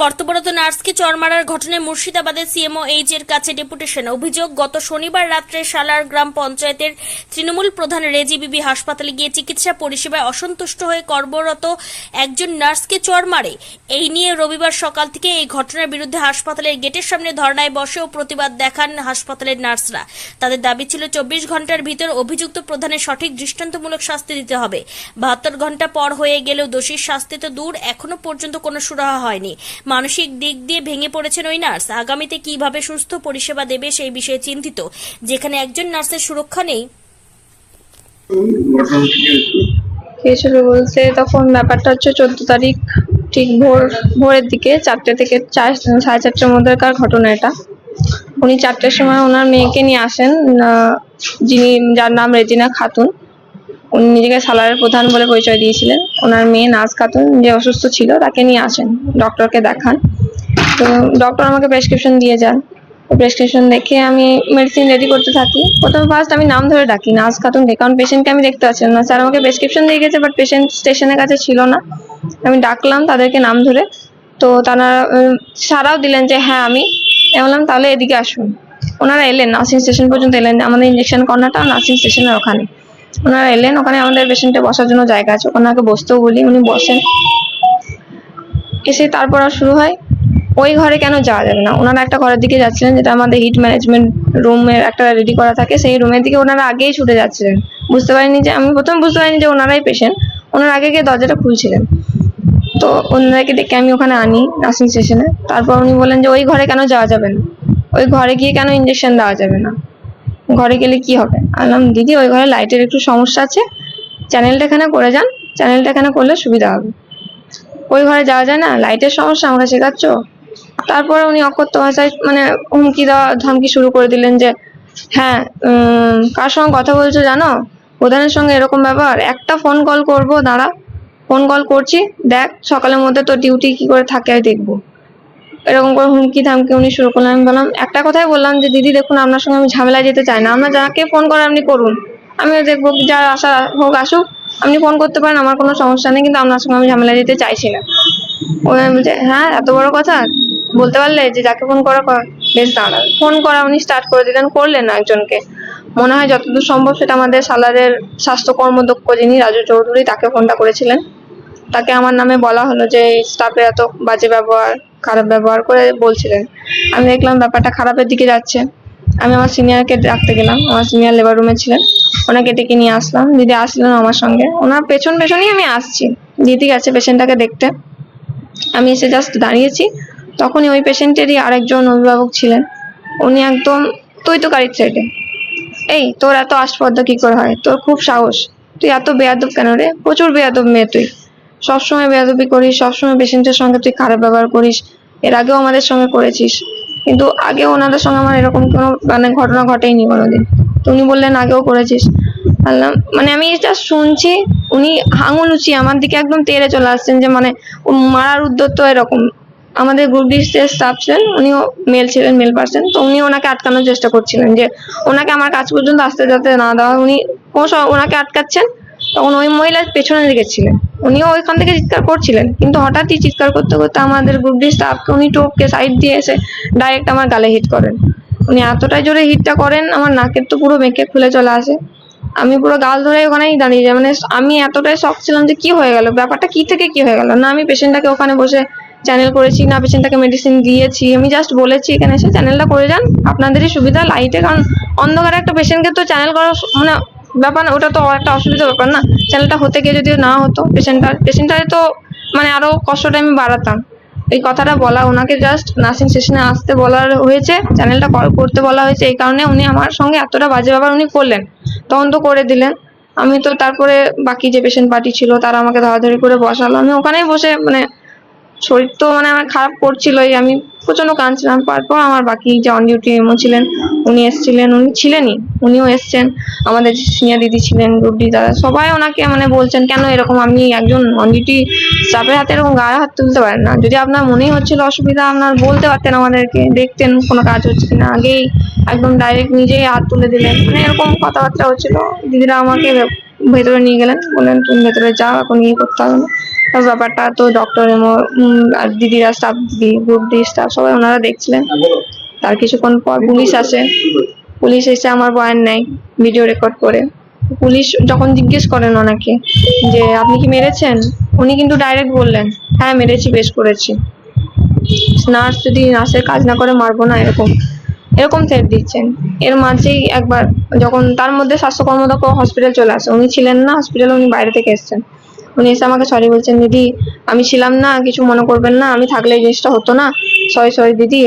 কর্তব্যরত নার্সকে চর মারার ঘটনায় মুর্শিদাবাদে সিএমও এইচ এর কাছে ডেপুটেশন অভিযোগ, গত শনিবার রাত্রে সালার গ্রাম পঞ্চায়েতের তৃণমূল প্রধান রেজিবিবি হাসপাতালে গিয়ে চিকিৎসা পরিষেবায় অসন্তুষ্ট হয়ে কর্মরত একজন নার্সকে চর মারে। এই নিয়ে রবিবার সকাল থেকে এই ঘটনার বিরুদ্ধে হাসপাতালের গেটের সামনে ধর্নায় বসে ও প্রতিবাদ দেখান হাসপাতালের নার্সরা। তাদের দাবি ছিল, চব্বিশ ঘণ্টার ভিতর অভিযুক্ত প্রধানের সঠিক দৃষ্টান্তমূলক শাস্তি দিতে হবে। বাহাত্তর ঘণ্টা পর হয়ে গেলেও দোষীর শাস্তি তো দূর, এখনও পর্যন্ত কোনো সুরাহা হয়নি। মানসিক দিক দিয়ে ভেঙে পড়েছেন ওই নার্স। আগামীতে কীভাবে সুস্থ পরিষেবা দেবে সেই বিষয়ে চিন্তিত। যেখানে একজন নার্সের সুরক্ষা নেই। হয়েছিল বলতে তখন ব্যাপারটা হচ্ছে চোদ্দ তারিখ ঠিক ভোর, ভোরের দিকে চারটে থেকে চার, সাড়ে চারটের মধ্যেকার ঘটনা এটা। উনি চারটের সময় ওনার মেয়েকে নিয়ে আসেন যিনি, যার নাম রেজিনা খাতুন। উনি নিজেকে সালারের প্রধান বলে পরিচয় দিয়েছিলেন। ওনার মেয়ে নাজ খাতুন যে অসুস্থ ছিল, তাকে নিয়ে আসেন, ডক্টরকে দেখান। তো ডক্টর আমাকে প্রেসক্রিপশন দিয়ে যান। প্রেসক্রিপশন দেখে আমি মেডিসিন রেডি করতে থাকি। প্রথমে ফার্স্ট আমি নাম ধরে ডাকি, নার্স খাতুন দেখে কারণ পেশেন্টকে আমি দেখতে পাচ্ছিলাম না। স্যার আমাকে প্রেসক্রিপশন দিয়ে গেছে বাট পেশেন্ট স্টেশনের কাছে ছিল না। আমি ডাকলাম তাদেরকে নাম ধরে। তো তারা সারাও দিলেন যে হ্যাঁ আমি। বললাম, তাহলে এদিকে আসুন। ওনারা এলেন, নার্সিং স্টেশন পর্যন্ত এলেন। আমাদের ইঞ্জেকশন কর্নারটা নার্সিং স্টেশনের ওখানে। ওনারা এলেন, ওখানে আমাদের পেশেন্টে বসার জন্য জায়গা আছে। ওনাকে বসতেও বলি, উনি বসেন। এসে তারপর আর শুরু হয়, ওই ঘরে কেন যাওয়া যাবে না? ওনারা একটা ঘরের দিকে যাচ্ছিলেন, যেটা আমাদের হিট ম্যানেজমেন্ট রুমের একটা রেডি করা থাকে, সেই রুমের দিকে ওনারা আগেই ছুটে যাচ্ছিলেন। বুঝতে পারিনি যে, আমি প্রথমে বুঝতে পারিনি যে ওনারাই পেশেন্ট ওনার আগে গিয়ে দরজাটা খুলছিলেন। তো ওনাদেরকে ডেকে আমি ওখানে আনি নার্সিং স্টেশনে তারপর উনি বলেন যে, ওই ঘরে কেন যাওয়া যাবে না? ওই ঘরে গিয়ে কেন ইঞ্জেকশন দেওয়া যাবে না? ঘরে গেলে কি হবে? আলাম, দিদি, ওই ঘরে লাইটের একটু সমস্যা আছে। চ্যানেলটা এখানে করে যান। চ্যানেলটা এখানে করলে সুবিধা হবে। ওই ঘরে যাওয়া যায় না? লাইটের সমস্যা আমাকে শেখাচ্ছ? তারপরে উনি অকথ্য ভাষায় মানে হুমকি দেওয়া, ধমকি শুরু করে দিলেন যে হ্যাঁ কার সঙ্গে কথা বলছো জানো? প্রধানের সঙ্গে এরকম ব্যাপার একটা ফোন কল করব, দাঁড়া। ফোন কল করছি, দেখ, সকালের মধ্যে তোর ডিউটি কি করে থাকে দেখব। এরকম করে হুমকি ধামকি উনি শুরু করলেন। আমি বললাম, একটা কথাই বললাম যে, দিদি, দেখুন, আপনার সঙ্গে আমি ঝামেলায় যেতে চাই না। আপনার যাকে ফোন করে আপনি করুন। আমিও দেখব যার আসা হোক আসুক। আপনি ফোন করতে পারেন, আমার কোনো সমস্যা নেই, কিন্তু আপনার সঙ্গে আমি ঝামেলায় যেতে চাইছি না। ও আমি হ্যাঁ এত বড় কথা? বলতে পারলে যে, যাকে ফোন করা বেশ দাঁড়া ফোন করা উনি স্টার্ট করে দিলেন, করলেন একজনকে। মনে হয় যতদূর সম্ভব সেটা আমাদের সালারের স্বাস্থ্য কর্মদক্ষ যিনি, রাজু চৌধুরী, তাকে ফোনটা করেছিলেন। তাকে আমার নামে বলা হলো যে স্টাফে এত বাজে ব্যবহার খারাপ ব্যবহার করে বলছিলেন। আমি দেখলাম ব্যাপারটা খারাপের দিকে যাচ্ছে। আমি আমার সিনিয়রকে ডাকতে গেলাম। আমার সিনিয়র লেবার রুমে ছিলেন। ওনাকে ডেকে নিয়ে আসলাম। দিদি আসলেন আমার সঙ্গে। ওনার পেছন পেছনেই আমি আসছি। দিদি গেছে পেশেন্টটাকে দেখতে। আমি এসে জাস্ট দাঁড়িয়েছি। তখনই ওই পেশেন্টেরই আরেকজন অভিভাবক ছিলেন। উনি একদম তুই তো গাড়ির সাইডে এই, তোর এত আসপদ্দ কি করে হয়? তোর খুব সাহস। তুই এত বেয়াদব কেন রে? প্রচুর বেয়াদব মেয়ে তুই। সবসময় বেয়াদবি করিস, সবসময় পেশেন্টের সঙ্গে তুই খারাপ ব্যবহার করিস। এর আগেও আমাদের সঙ্গে করেছিস। কিন্তু আগে ওনাদের সঙ্গে আমার এরকম কোনো মানে ঘটনা ঘটেইনি কোনোদিন। তো উনি বললেন, আগেও করেছিস। বললাম মানে আমি জাস্ট শুনছি, উনি আঙুল উঁচিয়ে আমার দিকে একদম তেড়ে চলে আসছেন যে মানে মারার উদ্যোগ তো এরকম। আমাদের গ্রুপ ডিস্টের স্টাফ ছিলেন, উনিও মেল ছিলেন মেল পার্সন তো উনি ওনাকে আটকানোর চেষ্টা করছিলেন যে, ওনাকে আমার কাজ পর্যন্ত আসতে যাতে না দেওয়া উনি ওনাকে আটকাচ্ছেন। তখন ওই মহিলা পেছনের দিকে ছিলেন। উনিও ওইখান থেকে চিৎকার করছিলেন, কিন্তু হঠাৎই চিৎকার করতে করতে আমাদের গ্রুপ ডি স্টাফকে উনি টোপকে সাইড দিয়ে এসে ডাইরেক্ট আমার গালে হিট করেন। উনি এতটাই জোরে হিটটা করেন, আমার নাকের তো পুরো মেকে খুলে চলে আসে। আমি পুরো গাল ধরে ওখানেই দাঁড়িয়ে যাই মানে আমি এতটাই শখ ছিলাম যে কি হয়ে গেল, ব্যাপারটা কি থেকে কি হয়ে গেল? না, আমি পেশেন্টটাকে ওখানে বসে চ্যানেল করেছি, না পেশেন্টটাকে মেডিসিন দিয়েছি, আমি জাস্ট বলেছি এখানে এসে চ্যানেলটা করে যান, আপনাদেরই সুবিধা লাইটে কারণ অন্ধকারে একটা পেশেন্টকে তো চ্যানেল করা মানে ব্যাপার ওটা তো একটা অসুবিধার ব্যাপার না। চ্যানেলটা হতে গিয়ে যদি না হতো, পেশেন্টটার, পেশেন্টটারে তো মানে আরও কষ্টটা আমি বাড়াতাম। এই কথাটা বলা, ওনাকে জাস্ট নার্সিং সেশনে আসতে বলার হয়েছে, চ্যানেলটা করতে বলা হয়েছে, এই কারণে উনি আমার সঙ্গে এতটা বাজে ব্যাপার উনি করলেন। তখন তো করে দিলেন। আমি তো তারপরে বাকি যে পেশেন্ট পার্টি ছিল, তারা আমাকে ধরাধরি করে বসালো। আমি ওখানেই বসে মানে শরীর তো মানে আমার খারাপ করছিলই। আমি প্রচণ্ড কাঁদছিলাম। তারপর আমার বাকি যে অন ডিউটি এমও ছিলেন, উনি এসেছিলেন। উনি ছিলেনই। উনিও এসছেন। আমাদের সিনিয়র দিদি ছিলেন গ্রুপ দাদা, সবাই ওনাকে মানে বলছেন, কেন এরকম? আপনি একজন অন ডিউটি স্টাফের হাতে এরকম গায়ে হাত তুলতে পারেন না। যদি আপনার মনেই হচ্ছিল অসুবিধা, আপনার বলতে পারতেন আমাদেরকে, দেখতেন কোনো কাজ হচ্ছে কিনা। আগেই একদম ডাইরেক্ট নিজেই হাত তুলে দিলেন। মানে এরকম কথাবার্তা হচ্ছিল। দিদিরা আমাকে ভেতরে নিয়ে গেলেন। বললেন, তুমি ভেতরে যাও, এখন ইয়ে করতে হবে না। ব্যাপারটা তো ডক্টর এমো আর দিদিরা স্টাফ দিদি গ্রুপ ডি স্টাফ সবাই ওনারা দেখছিলেন। তার কিছুক্ষণ পর পুলিশ আসে। পুলিশ এসে আমার বয়ান নেয় ভিডিও রেকর্ড করে। পুলিশ যখন জিজ্ঞেস করেন ওনাকে যে, আপনি কি মেরেছেন? উনি কিন্তু ডাইরেক্ট বললেন হ্যাঁ মেরেছি, বেশ করেছি। নার্স যদি নার্সের কাজ না করে, মারবো না, এরকম। এরকম থ্রেট দিচ্ছেন। এর মাঝেই একবার যখন, তার মধ্যে স্বাস্থ্য কর্মদক্ষ হসপিটাল চলে আসে। উনি ছিলেন না হসপিটালে উনি বাইরে থেকে এসেছেন। উনি এসে আমাকে সরি বলছেন, দিদি, আমি ছিলাম না, কিছু মনে করবেন না, আমি থাকলে এই জিনিসটা হতো না। সরি সরি দিদি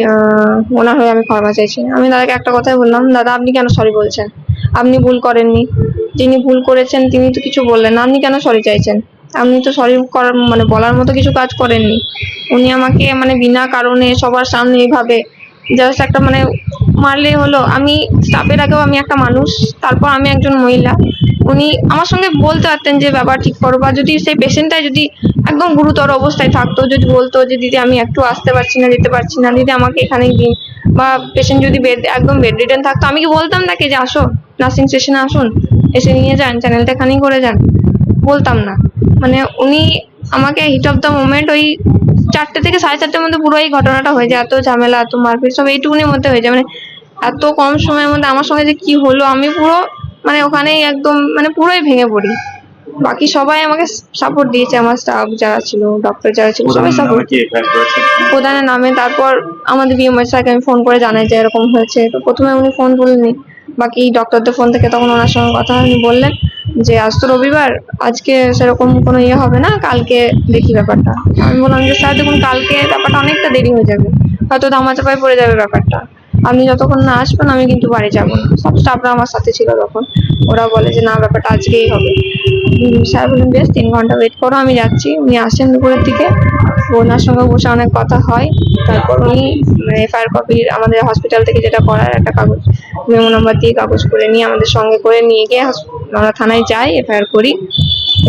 ওনার হয়ে আমি ক্ষমা চাইছি। আমি দাদাকে একটা কথাই বললাম, দাদা, আপনি কেন সরি বলছেন? আপনি ভুল করেননি। যিনি ভুল করেছেন, তিনি তো কিছু বললেন আপনি কেন সরি চাইছেন? আপনি তো সরি করার মানে বলার মতো কিছু কাজ করেননি। উনি আমাকে মানে বিনা কারণে সবার সামনে এইভাবে জাস্ট একটা মানে মারলেই হলো। আমি স্টাফের আগেও আমি একটা মানুষ, তারপর আমি একজন মহিলা। উনি আমার সঙ্গে বলতে পারতেন যে ব্যাপার ঠিক করো। বা যদি সেই পেশেন্টটাই যদি একদম গুরুতর অবস্থায় থাকতো, যদি বলতো যে, দিদি, আমি একটু আসতে পারছি না, যেতে পারছি না, দিদি, আমাকে এখানে দিন। বা পেশেন্ট যদি বেড একদম বেড রিটার্ন থাকতো, আমি কি বলতাম নাকি যে, আসো নার্সিং স্টেশনে আসুন, এসে নিয়ে যান চ্যানেলটা এখানেই করে যান? বলতাম না। মানে উনি আমাকে হিট অফ দ্য মোমেন্ট ওই চারটে থেকে সাড়ে চারটের মধ্যে পুরো এই ঘটনাটা হয়ে যায়, এত ঝামেলা, এত মারপিট, সব এইটুকুনির মধ্যে হয়ে যায়। মানে এত কম সময়ের মধ্যে আমার সঙ্গে যে কি হলো, আমি পুরো মানে ওখানেই একদম মানে পুরোই ভেঙে পড়ি। বাকি সবাই আমাকে সাপোর্ট দিয়েছে আমার স্টাফ যারা ছিল ডক্টর যারা ছিল সবাই সাপোর্ট প্রধানের নামে তারপর আমাদের বিএমএস স্যারকে আমি ফোন করে জানাই যে এরকম হয়েছে। তো প্রথমে উনি ফোন তুলেননি বাকি ডক্টরদের ফোন থেকে তখন ওনার সঙ্গে কথা উনি বললেন যে আজ তো রবিবার আজকে সেরকম কোনো ইয়ে হবে না কালকে দেখি ব্যাপারটা। আমি বললাম যে স্যার দেখুন কালকে ব্যাপারটা অনেকটা দেরি হয়ে যাবে হয়তো ধামাচাপায় পড়ে যাবে ব্যাপারটা। আপনি যতক্ষণ না আসবেন আমি কিন্তু বাড়ি যাব না। সব স্টাফরা আমার সাথে ছিল তখন। ওরা বলে যে, না, ব্যাপারটা আজকেই হবে। স্যার বললেন, বেশ, তিন ঘণ্টা ওয়েট করো, আমি যাচ্ছি। উনি আসেন দুপুরের দিকে। ওনার সঙ্গে বসে অনেক কথা হয়। তারপর উনি এফআইআর কপি আমাদের হসপিটাল থেকে যেটা করার, একটা কাগজ মেমো নাম্বার দিয়ে কাগজ করে নিয়ে আমাদের সঙ্গে করে নিয়ে গিয়ে আমরা থানায় যাই, এফআইআর করি।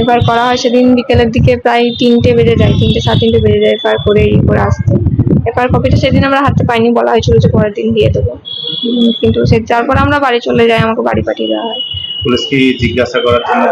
এফআইআর করা হয় সেদিন বিকেলের দিকে প্রায় তিনটে বেজে যায়, তিনটে সাড়ে তিনটে বেজে যায় এফআইআর করে ইয়ে করে আসতে। এফআইআর কপিটা সেদিন আমরা হাতে পাইনি, বলা হয়েছিল যে পরের দিন দিয়ে দেবো। কিন্তু সে তারপর আমরা বাড়ি চলে যাই, আমাকে বাড়ি পাঠিয়ে দেওয়া হয়। পুলিশ কি জিজ্ঞাসা করার জন্য